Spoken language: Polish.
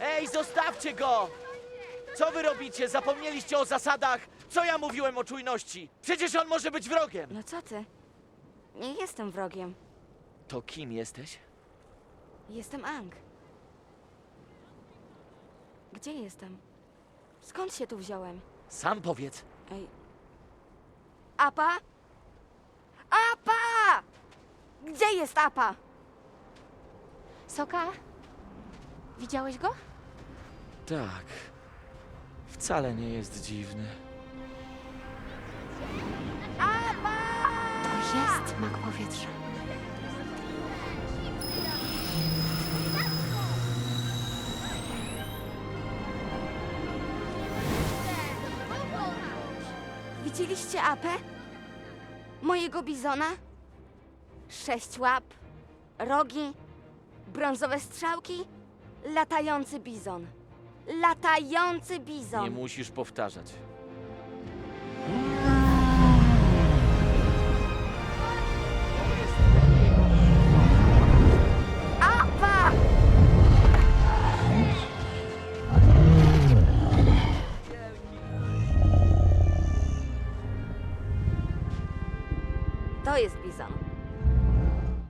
Ej, zostawcie go! Co wy robicie? Zapomnieliście o zasadach? Co ja mówiłem o czujności? Przecież on może być wrogiem! No co ty? Nie jestem wrogiem. To kim jesteś? Jestem Ang. Gdzie jestem? Skąd się tu wziąłem? Sam powiedz. Ej. Apa? Apa! Gdzie jest Apa? Soka? Widziałeś go? Tak. Wcale nie jest dziwny. To jest mak powietrza. Widzieliście Apę? Mojego bizona? Sześć łap, rogi, brązowe strzałki, latający bizon. Latający bizon. Nie musisz powtarzać. Apa! To jest bizon.